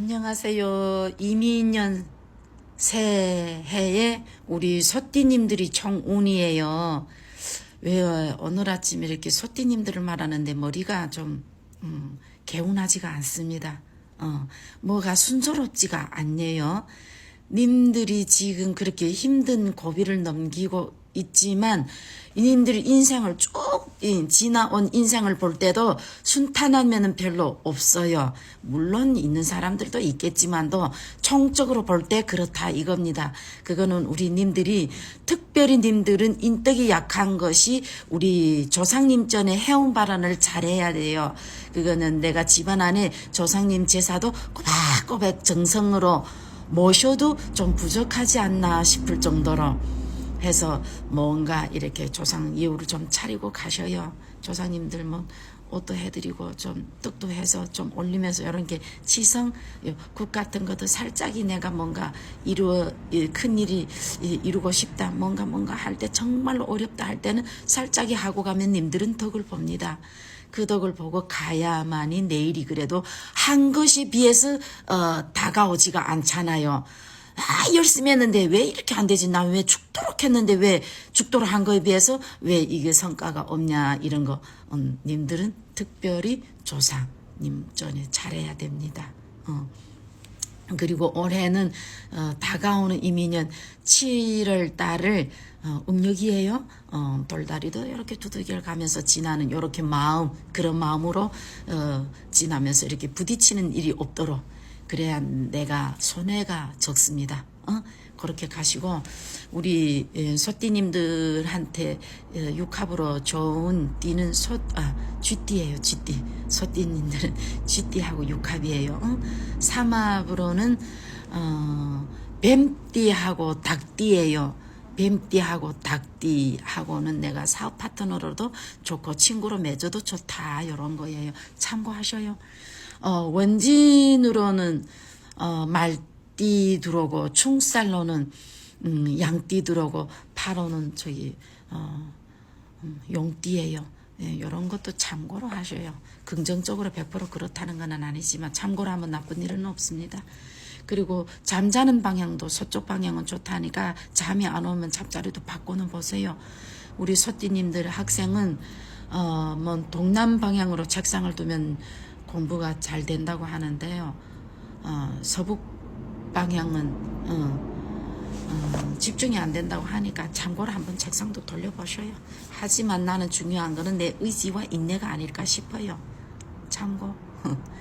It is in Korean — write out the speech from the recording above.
안녕하세요. 이민년 새해에 우리 소띠님들이 총운이에요. 왜 오늘 아침에 이렇게 소띠님들을 말하는데 머리가 좀 음, 개운하지가 않습니다. 어, 뭐가 순조롭지가 않네요. 님들이 지금 그렇게 힘든 고비를 넘기고 있지만 님들이 인생을 쭉 이, 지나온 인생을 볼 때도 순탄한 면은 별로 없어요. 물론 있는 사람들도 있겠지만도 총적으로 볼 때 그렇다 이겁니다. 그거는 우리 님들이 특별히 님들은 인덕이 약한 것이 우리 조상님 전에 해온 발언을 잘해야 돼요. 그거는 내가 집안 안에 조상님 제사도 꼬박꼬박 정성으로 모셔도 좀 부족하지 않나 싶을 정도로 해서 뭔가 이렇게 조상 예우를 좀 차리고 가셔요. 조상님들 뭐 옷도 해드리고 좀 떡도 해서 좀 올리면서 이런 게 지성 국 같은 것도 살짝이 내가 뭔가 이루어 이큰 일이 이- 이루고 싶다 뭔가 뭔가 할 때 정말로 어렵다 할 때는 살짝이 하고 가면 님들은 덕을 봅니다. 그 덕을 보고 가야만이 내일이 그래도 한 것에 비해서 어, 다가오지가 않잖아요. 아, 열심히 했는데 왜 이렇게 안 되지? 난왜 죽도록 했는데 왜 죽도록 한 거에 비해서 왜 이게 성과가 없냐? 이런 거, 음, 님들은 특별히 조상님 전에 잘해야 됩니다. 어. 그리고 올해는 어, 다가오는 이민년 7월 달을 어, 음력이에요. 어, 돌다리도 이렇게 두들겨 가면서 지나는 이렇게 마음 그런 마음으로 어, 지나면서 이렇게 부딪히는 일이 없도록 그래야 내가 손해가 적습니다. 어? 그렇게 가시고 우리 예, 소띠님들한테 어, 육합으로 좋은 띠는 소, 아, 쥐띠예요, 쥐띠. 소띠님들은 쥐띠하고 육합이에요. 어? 삼합으로는 어, 뱀띠하고 닭띠예요. 뱀띠하고 닭띠하고는 내가 사업 파트너로도 좋고 친구로 맺어도 좋다 이런 거예요. 참고하셔요. 어, 원진으로는 어, 말띠 들어오고 충살로는 음, 양띠 들어오고 파로는 저기 어, 음, 용띠예요. 예, 이런 것도 참고로 하셔요. 긍정적으로 100% 그렇다는 건 아니지만 참고로 하면 나쁜 일은 없습니다. 그리고 잠자는 방향도 서쪽 방향은 좋다니까 잠이 안 오면 잠자리도 바꾸는 보세요. 우리 소띠님들 학생은 어 뭐 동남 방향으로 책상을 두면 공부가 잘 된다고 하는데요. 어 서북 방향은 어, 어, 집중이 안 된다고 하니까 참고로 한번 책상도 돌려보셔요. 하지만 나는 중요한 거는 내 의지와 인내가 아닐까 싶어요. 참고.